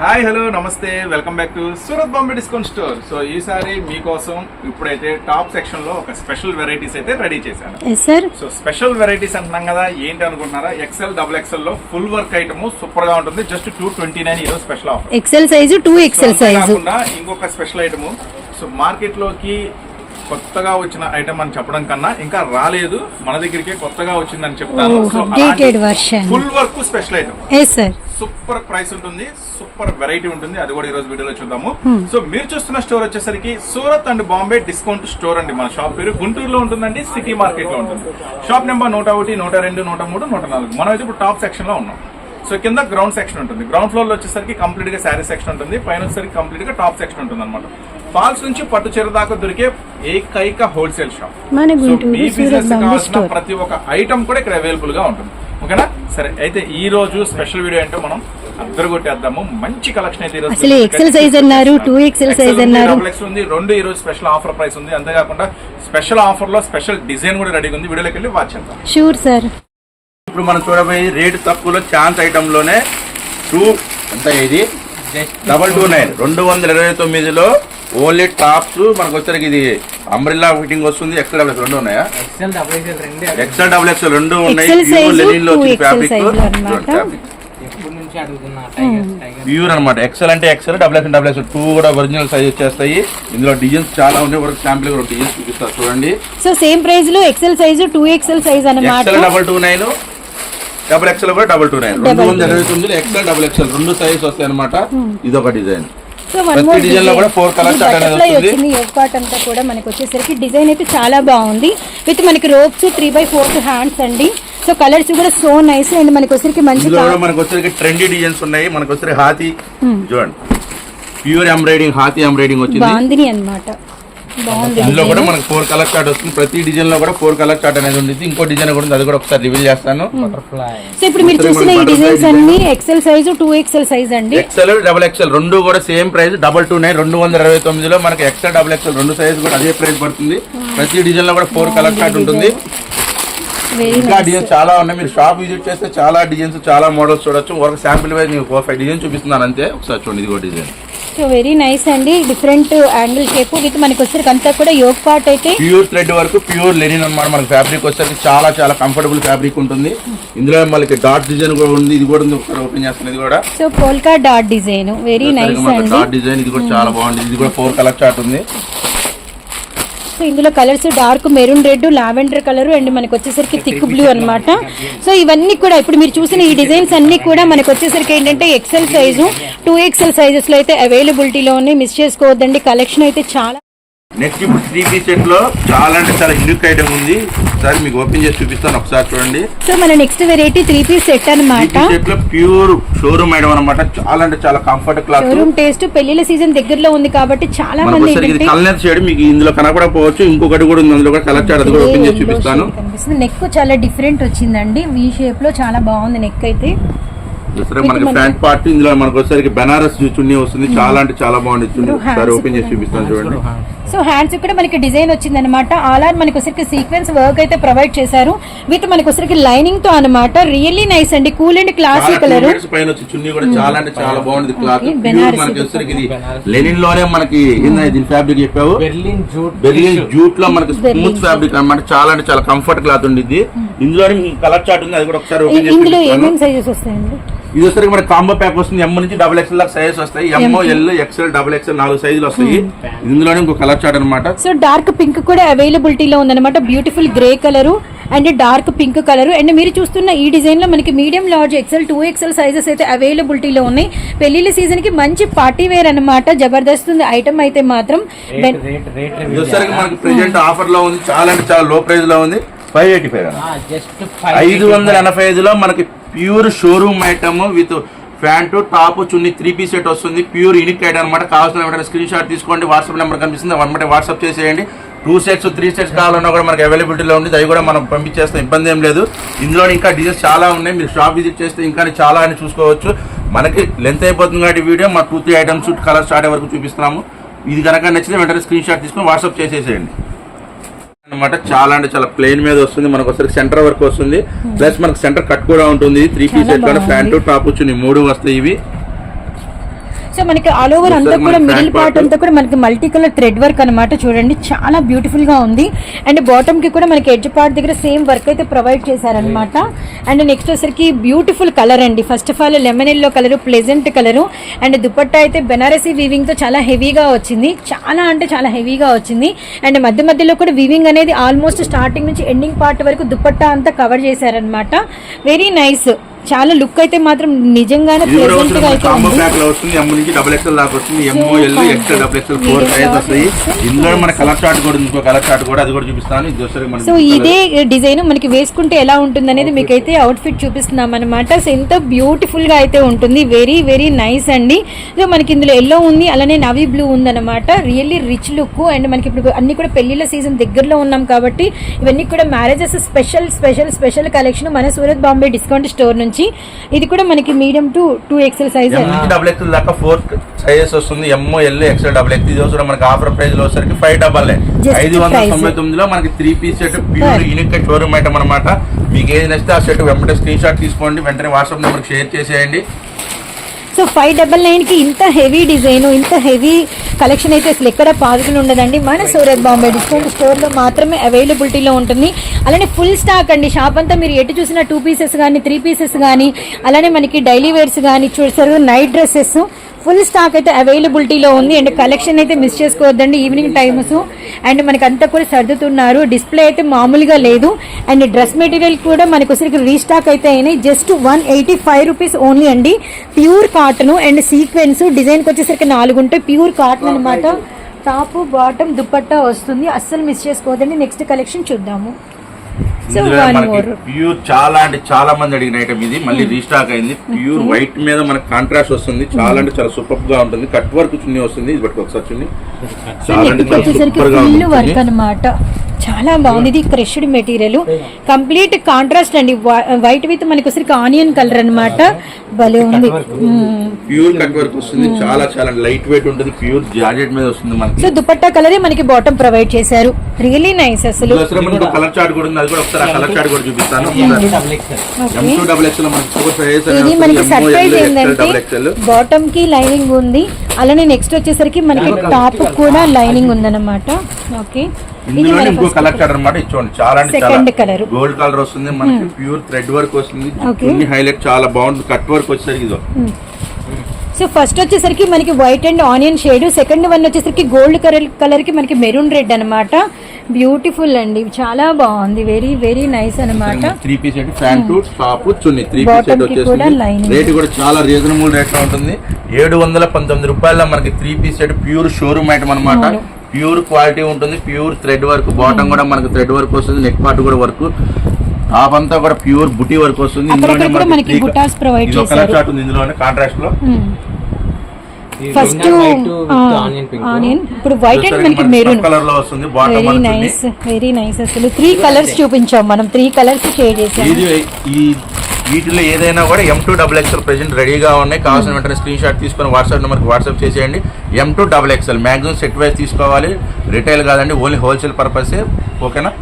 Hi hello నమస్తే welcome back to Surat Bombay discount store. So ఈసారి మీకోసం ఇప్పుడైతే టాప్ సెక్షన్లో ఒక స్పెషల్ వెరైటీస్ అయితే రెడీ చేశాను. సో స్పెషల్ వెరైటీస్ అంటున్నాం కదా ఏంటి అనుకుంటున్నారా? ఎక్సెల్ డబుల్ ఎక్సెల్లో ఫుల్ వర్క్ ఐటమ్ సూపర్గా ఉంటుంది జస్ట్ టూ ట్వంటీ నైన్ ఈరోజు special offer XL size two XL size ఇంకొక స్పెషల్ ఐటమ్ సో మార్కెట్లోకి కొత్తగా వచ్చిన ఐటమ్ అని చెప్పడం కన్నా ఇంకా రాలేదు. మన దగ్గరికి కొత్తగా వచ్చిందని చెప్తాను. Full work special item super price ఉంటుంది. సూపర్ వెరైటీ ఉంటుంది. అది కూడా ఈ రోజు వీడియోలో చూద్దాము. Hmm. సో మీరు చూస్తున్న స్టోర్ వచ్చేసరికి Surat and Bombay discount store అండి. మన షాప్ పేరు గుంటూరులో ఉంటుందండి. సిటీ మార్కెట్లో ఉంటుంది. షాప్ నెంబర్ నూట ఒకటి నూట రెండు నూట మూడు నూట నాలుగు. మనం అయితే ఇప్పుడు టాప్ సెక్షన్లో ఉన్నాం. సో కింద గ్రౌండ్ సెక్షన్ ఉంటుంది. గ్రౌండ్ ఫ్లోర్లో వచ్చేసరికి కంప్లీట్గా శారీ సెక్షన్ ఉంటుంది. పైన వచ్చేసరికి కంప్లీట్గా టాప్ సెక్షన్ ఉంటుంది అనమాట ఫాల్స్ నుంచి పట్టు చీర దాకా దొరికే ఏకైక హోల్సేల్ షాప్ సో మీ బిజినెస్ కావాల్సిన ప్రతి ఒక్క ఐటమ్ కూడా ఇక్కడ అవైలబుల్గా ఉంటుంది. ఓకేనా సరే అయితే ఈ రోజు స్పెషల్ వీడియో అంటే మనం అద్దరు కొట్టేద్దాము మంచి కలెక్షన్ అయితే ఈ రోజు అసలు ఎక్సెల్ సైజ్ అన్నారు, 2XL size అన్నారు. డబుల్ ఎక్స్ ఉంది రెండు ఈ రోజు స్పెషల్ ఆఫర్ ప్రైస్ ఉంది. అంతేకాకుండా స్పెషల్ ఆఫర్లో స్పెషల్ డిజైన్ కూడా రెడీగా ఉంది. వీడియోలోకి వెళ్ళి వాచ్ చేద్దాం. షూర్ సార్ ఇప్పుడు మనం చూడబోయే రేటు తక్కువలో ఛాన్స్ ఐటమ్లోనే టూ ఎంత ఇది? Double two nine. రెండు వందల ఇరవై తొమ్మిదిలో ఓన్లీ టాప్స్ మనకు వచ్చరికి ఇది అంబ్రిల్లా ఫిట్టింగ్ వస్తుంది. ఎక్సెల్ డబుల్ రెండు ఉన్నాయా? ఎక్సెల్ డబుల్ ఎక్సెల్ రెండే ఎక్సెల్ డబుల్ ఎక్సెల్ రెండు ఉన్నాయి. లెనిన్లో ఫ్యాబ్రిక్ size లో అన్నమాట. ఎప్పటి నుంచి అడుగుతున్నా టైగర్ టైగర్ ప్యూర్ అనమాట ఎక్సెల్ అంటే XL double XL double XL two కూడా ఒరిజినల్ సైజ్ వచ్చేస్తాయి. ఇందులో డిజైన్స్ చాలా ఉన్నాయి. వరకు శాంపిల్ కూడా డిజైన్స్ చూపిస్తారు. చూడండి. సో సేమ్ ప్రైస్లో XL size two XL size అన్నమాట. XL double two nine. Double XL కూడా డబల్ టూ నైన్ రెండు వందల ఇరవై తొమ్మిది ఎక్సెల్ డబుల్ ఎక్సెల్ రెండు సైజ్ వస్తాయి అనమాట ఇది ఒక డిజైన్ ప్రతి design లో కూడా. వచ్చింది పార్ట్ అంతా కూడా మనకి వచ్చేసరికి డిజైన్ అయితే చాలా బాగుంది. విత్ మనకి ropes three by fourth hands అండి. సో కలర్స్ కూడా సో నైస్ అండ్ మనకి వచ్చేసరికి మంచి మనకు వచ్చేసరికి ట్రెండీ డిజైన్స్ ఉన్నాయి. మనకు వచ్చేసరికి హాతి Hmm. చూడండి. ప్యూర్ ఎంబ్రాయిడింగ్ హాతి ఎంబ్రాయిడింగ్ వచ్చింది. బాగుంది ఇందులో కూడా. మనకు ఫోర్ కలర్ చార్ట్ వస్తుంది. ప్రతి డిజైన్లో కూడా ఫోర్ కలర్ చార్ట్ అనేది ఉంది ఇంకో డిజైన్ కూడా ఉంది. అది కూడా ఒకసారి రివీల్ చేస్తాను. సో ఇప్పుడు మీరు చూసిన ఈ డిజైన్స్ అన్ని XL size two XL size అండి? ఎక్సెల్ డబల్ ఎక్సెల్ రెండు కూడా same price double two nine రెండు వందల ఇరవై తొమ్మిదిలో మనకి ఎక్సెల్ డబల్ ఎక్సెల్ రెండు సైజ్ కూడా అదే ప్రైస్ పడుతుంది. ప్రతి డిజైన్లో కూడా ఫోర్ కలర్ చార్ట్ ఉంటుంది. ఇంకా డిజైన్స్ చాలా ఉన్నాయి. మీరు షాప్ విజిట్ చేస్తే చాలా డిజైన్స్ చాలా మోడల్స్ చూడొచ్చు. ఒక శాంపిల్ వైజ్ మీకు ఫోర్ ఫైవ్ డిజైన్ చూపిస్తున్నాను అంతే. ఒకసారి చూడండి ఇది కూడా డిజైన్ సో వెరీ నైస్ అండి. డిఫరెంట్ యాంగిల్ షేప్ విత్ మనకి వచ్చేసరికి అంతా కూడా యోగ్ పార్ట్ అయితే ప్యూర్ థ్రెడ్ వరకు ప్యూర్ లెనిన్ అన్నమాట. మనకి ఫ్యాబ్రిక్ వచ్చేసరికి చాలా చాలా కంఫర్టబుల్ ఫ్యాబ్రిక్ ఉంటుంది. ఇందులో మనకి డాట్ డిజైన్ కూడా ఉంది. ఇది కూడా ఓపెన్ చేస్తాను ఇది కూడా. So polka dot design very nice అండి. డాట్ డిజైన్ ఇది కూడా చాలా బాగుంది. ఇది కూడా ఫోర్ కలర్ చార్ట్ ఉంది. సో ఇందులో colours dark maroon red lavender colour and మనకి వచ్చేసరికి థిక్ బ్లూ అన్నమాట. సో ఇవన్నీ కూడా ఇప్పుడు మీరు చూసిన ఈ డిజైన్స్ అన్ని కూడా మనకి వచ్చేసరికి ఏంటంటే ఎక్సెల్ సైజు టూ ఎక్సెల్ సైజెస్లో అయితే అవైలబిలిటీలో ఉన్నాయి. మిస్ చేసుకోవద్దండి. కలెక్షన్ అయితే చాలా నెక్స్ట్ ఇప్పుడు త్రీ పీస్ సెట్లో చాలా అంటే చాలా యూనిక్ ఐటమ్ ఉంది. ఒకసారి మీకు ఓపెన్ చేసి చూపిస్తాను ఒకసారి చూడండి. సో మన next variety three piece set piece సెట్లో ప్యూర్ షోరూమ్ ఐటమ్ అనమాట చాలా అంటే చాలా కంఫర్ట్ క్లాత్ షోరూమ్ టేస్ట్ పెళ్ళిళ్ళ సీజన్ దగ్గరలో ఉంది కాబట్టి చాలా మంది ఇది కలర్ షేడ్ మీకు ఇందులో కనపడకపోవచ్చు ఇంకొకటి కూడా ఉంది. అందులో కూడా కలర్ చార్ట్ అది కూడా ఓపెన్ చేసి చూపిస్తాను. నెక్ చాలా డిఫరెంట్ వచ్చిందండి. వి షేప్లో చాలా బాగుంది నెక్ అయితే. సరే మనకి ఫ్రంట్ పార్ట్ ఇందులో మనకు వచ్చేసరికి బెనారస్ చున్నీ వస్తుంది. చాలా అంటే చాలా బాగుంది. చున్నీ ఒకసారి ఓపెన్ చేసి చూపిస్తాను చూడండి. సో హ్యాండ్స్ కూడా మనకి డిజైన్ వచ్చింది అనమాట ఆల్ ఆర్ మనకి వచ్చరికి సీక్వెన్స్ వర్క్ అయితే ప్రొవైడ్ చేశారు. విత్ మనకి వచ్చరికి లైనింగ్తో అనమాట రియల్లీ నైస్ అండి. కూల్ అండ్ క్లాసీ కలర్ పైన వచ్చి చున్నీ కూడా చాలా అంటే చాలా బాగుంది క్లాత్ మనకి ఇది. వచ్చేసరికి ఇది. లెనిన్లోనే మనకి దీని ఫ్యాబ్రిక్ చెప్పావు? బెర్లిన్ జూట్ బెర్లిన్ జూట్లో మనకి స్మూత్ ఫ్యాబ్రిక్ అన్నమాట. చాలా అంటే చాలా కంఫర్ట్ క్లాత్ ఉండిద్ది. ఇందులో కలర్ చార్ట్ ఉంది. అది కూడా ఒకసారి ఓపెన్ చేసి ఇందులో చూపిస్తాను. ఏమేమి సైజెస్ వస్తాయండి? ఇది వచ్చేసరికి మన కాంబో ప్యాక్ వస్తుంది. ఎం నుంచి డబుల్ ఎక్స్ఎల్ దాకా సైజెస్ వస్తాయి. M L XL double XL నాలుగు సైజులు వస్తాయి. ఇందులోనే ఇంకో కలర్ చార్ట్ అనమాట సో డార్క్ పింక్ కూడా అవైలబిలిటీలో ఉందన్నమాట. Beautiful grey colour and dark pink colour and మీరు చూస్తున్న ఈ డిజైన్లో మనకి medium large XL two XL sizes అయితే అవైలబిలిటీలో ఉన్నాయి. పెళ్ళిళ్ళ సీజన్కి మంచి పార్టీ వేర్ అన్నమాట. జబర్దస్త్ ఉంది. ఐటమ్ అయితే మాత్రం మనకి ప్రెజెంట్ ఆఫర్లో ఉంది. చాలా అంటే చాలా లో ప్రైస్లో ఉంది. ఫైవ్ ఎయిటీ ఫైవ్ జస్ట్ ఐదు వందల ఎనభై ఐదులో మనకి pure showroom item with pant top chunni three piece set వస్తుంది. ప్యూర్ యూనిక్ ఐటమ్ అనమాట కావాల్సిన వెంటనే స్క్రీన్ షాట్ తీసుకోండి. వాట్సాప్ నెంబర్ కనిపిస్తుంది. వెంటనే వాట్సాప్ చేసేయండి. టూ సెట్స్ త్రీ సెట్స్ కావాలన్నా కూడా మనకి అవైలబిలిటీలో ఉంది. అవి కూడా మనం పంపించేస్తాం. ఇబ్బంది ఏం లేదు. ఇందులో ఇంకా డిజైన్స్ చాలా ఉన్నాయి. మీరు షాప్ విజిట్ చేస్తే ఇంకా చాలా అని చూసుకోవచ్చు. మనకి లెంత్ అయిపోతుంది కాబట్టి వీడియో. మా two three items colour start వరకు చూపిస్తున్నాము. ఇది కనుక నచ్చితే వెంటనే స్క్రీన్ షాట్ తీసుకొని వాట్సాప్ చేసేసేయండి. అనమాట చాలా అంటే చాలా ప్లెయిన్ మీద వస్తుంది. మనకు ఒకసారి సెంటర్ వరకు వస్తుంది. ప్లస్ మనకు సెంటర్ కట్ కూడా ఉంటుంది. త్రీ పీస్ బాగుంది. ప్యాంటు టాప్ వచ్చి మూడు వస్తాయి ఇవి. సో మనకి ఆల్ ఓవర్ అంతా కూడా మిడిల్ పార్ట్. అంతా కూడా మనకి మల్టీ కలర్ థ్రెడ్ వర్క్ అనమాట చూడండి. చాలా బ్యూటిఫుల్గా ఉంది. అండ్ బాటమ్కి కూడా మనకి ఎడ్జ్ పార్ట్ దగ్గర సేమ్ వర్క్ అయితే ప్రొవైడ్ చేశారనమాట అండ్ నెక్స్ట్ వచ్చేసరికి బ్యూటిఫుల్ కలర్ అండి. First of all lemon yellow colour pleasant colour and dupatta అయితే బెనారసీ వీవింగ్తో చాలా హెవీగా వచ్చింది. చాలా అంటే చాలా హెవీగా వచ్చింది. అండ్ మధ్య మధ్యలో కూడా వీవింగ్ అనేది ఆల్మోస్ట్ స్టార్టింగ్ నుంచి ఎండింగ్ పార్ట్ వరకు దుపట్టా అంతా కవర్ చేశారనమాట వెరీ నైస్ చాలా లుక్ అయితే మాత్రం నిజంగానే ప్లెజెంట్గా అయితే కాంబో ఉంది. ప్యాక్లో వస్తుంది. ఎమ్ నుంచి డబుల్ ఎక్స్ఎల్ దాకా వస్తుంది. L XL double XL four size వస్తాయి. ఇందులో మన కలర్ చార్ట్ కూడా ఉంది. ఇంకో కలర్ చార్ట్ కూడా అది కూడా చూపిస్తాను. ఇది సో. ఇదే డిజైన్ మనకి వేసుకుంటే ఎలా ఉంటుంది అనేది మీకైతే అవుట్ ఫిట్ చూపిస్తున్నాం అనమాట సో ఎంత బ్యూటిఫుల్గా అయితే ఉంటుంది. వెరీ వెరీ నైస్ అండి. సో మనకి ఇందులో ఎల్లో ఉంది అలానే నవీ బ్లూ ఉందన్నమాట. రియల్లీ రిచ్ లుక్ అండ్ మనకి ఇప్పుడు అన్ని కూడా పెళ్ళిళ్ళ సీజన్ దగ్గరలో ఉన్నాం కాబట్టి ఇవన్నీ కూడా marriages special special special collection మన సూరత్ బాంబే డిస్కౌంట్ స్టోర్ నుంచి ఇది కూడా మనకి medium to two XL size నుంచి డబుల్ ఎక్స్ఎల్ దాకా ఫోర్ సైజెస్ వస్తుంది. M L XL double X ఇది వచ్చి మనకి ఆఫర్ ప్రైస్లో వచ్చరికి ఫైవ్ డబల్ ఐదు వందల. తొంభై తొమ్మిదిలో మనకి three piece set pure. Unique showroom item అనమాట మీకు ఏది నచ్చితే ఆ సెట్ వెంటనే స్క్రీన్ షాట్ తీసుకోండి. వెంటనే వాట్సాప్ నెంబర్కి షేర్ చేసేయండి. సో ఫైవ్ డబల్ నైన్కి ఇంత హెవీ డిజైన్ ఇంత హెవీ కలెక్షన్ అయితే అసలు ఎక్కడ పాదుకుని ఉండదండి. మన సూరత్ బాంబే డిస్కౌంట్ స్టోర్లో మాత్రమే అవైలబిలిటీలో ఉంటుంది. అలానే ఫుల్ స్టాక్ అండి. షాప్ అంతా మీరు ఎటు చూసినా టూ పీసెస్ కానీ త్రీ పీసెస్ కానీ అలానే మనకి డైలీ వేర్స్ కానీ చూసారు నైట్ డ్రెస్సెస్ ఫుల్ స్టాక్ అయితే అవైలబిలిటీలో ఉంది. అండ్ కలెక్షన్ అయితే మిస్ చేసుకోవద్దండి. ఈవినింగ్ టైమ్స్ అండ్ మనకి అంతా కూడా సర్దుతున్నారు. డిస్ప్లే అయితే మామూలుగా లేదు. అండ్ డ్రెస్ మెటీరియల్ కూడా మనకు వచ్చరికి రీస్టాక్ అయితే అయినాయి. Just one eighty five rupees only అండి. ప్యూర్ కాటన్ అండ్ సీక్వెన్స్ డిజైన్కి వచ్చేసరికి నాలుగు ఉంటాయి. ప్యూర్ కాటన్ అనమాట టాప్ బాటమ్ దుపట్టా వస్తుంది. అస్సలు మిస్ చేసుకోవద్దండి. నెక్స్ట్ కలెక్షన్ చూద్దాము. ప్యూర్ చాలా అంటే చాలా మంది అడిగిన ఐటమ్ ఇది. మళ్ళీ రీస్టాక్ అయింది. ప్యూర్ వైట్ మీద మనకి కాంట్రాస్ట్ వస్తుంది. చాలా అంటే చాలా సూపర్గా ఉంటుంది. కట్ వర్క్ చున్నీ వస్తుంది. ఇది బట్టి ఒకసారి చున్నీ. చాలా అంటే చాలా సూపర్గా ఉంటుంది. చాలా బాగుంది. ఇది క్రష్డ్ మెటీరియల్. కంప్లీట్ కాంట్రాస్ట్ అండి. వైట్ విత్ మనకి వచ్చరికి ఆనియన్ కలర్ అన్నమాట. భలే ఉంది. ప్యూర్ కట్ వర్క్ వస్తుంది. చాలా చాలా లైట్ వెయిట్ ఉంటుంది. ప్యూర్ జాకెట్ మీద వస్తుంది మనకి. సో దుపట్టా కలరే మనకి బాటమ్ ప్రొవైడ్ చేశారు. రియలీ నైస్ అసలు. కలర్ చార్ట్ కూడా ఉంది. అది కూడా ఒకసారి ఆ కలర్ చార్ట్ కూడా చూపిస్తాను. ఇది మనకి సర్ప్రైజ్ ఏంటంటే బాటమ్కి లైనింగ్ ఉంది. అలానే నెక్స్ట్ వచ్చేసరికి మనకి టాప్ కూడా లైనింగ్ ఉందన్నమాట. ఓకే. ఇందులో మన ఇంకో కలర్ చార్ట్ అనమాట ఇచ్చోండి చాలా అంటే చాలా. Hmm. గోల్డ్ కలర్ వస్తుంది. మనకి ప్యూర్ థ్రెడ్ వర్క్ వస్తుంది. చున్నీ హైలైట్ చాలా బాగుంటుంది. కట్ వర్క్ వచ్చేసరికి ఇదో. సో ఫస్ట్ వచ్చేసరికి మనకి white and onion shade second one వచ్చేసరికి గోల్డ్ కలర్ కలర్కి మనకి మెరూన్ రెడ్ అన్నమాట. బ్యూటిఫుల్ అండి. చాలా బాగుంది. వెరీ వెరీ నైస్ అన్నమాట. Three piece set pant top చున్నీ. Three piece set lining. Rate కూడా చాలా రీజనబుల్ రేట్లో ఉంటుంది. ఏడు వందల పంతొమ్మిది రూపాయల మనకి three piece set pure showroom item అనమాట. ప్యూర్ క్వాలిటీ ఉంటుంది ప్యూర్ థ్రెడ్ వర్క్. బాటమ్ కూడా మనకి థ్రెడ్ వర్క్ వస్తుంది నెక్ పార్ట్ కూడా వర్క్. టాప్ అంతా కూడా ప్యూర్ బుటీ వర్క్ వస్తుంది ఇందులోనే కాంట్రాస్ట్లో. ఫస్ట్ ఆనియన్ ఆనియన్ ఇప్పుడు వైట్ అండ్ మనకి మెరూన్ కలర్లో వస్తుంది bottom very nice very nice అసలు. త్రీ కలర్స్ చూపించాం మనం త్రీ కలర్స్ చేసాం వీటిలో ఏదైనా కూడా M two double XL present రెడీగా ఉన్నాయి. కావాల్సిన వెంటనే స్క్రీన్ షాట్ తీసుకొని వాట్సాప్ నెంబర్కి వాట్సాప్ చేసేయండి. M two double XL maximum set wise తీసుకోవాలి. రిటైల్ కాదండి ఓన్లీ హోల్సేల్ పర్పసే ఓకేనా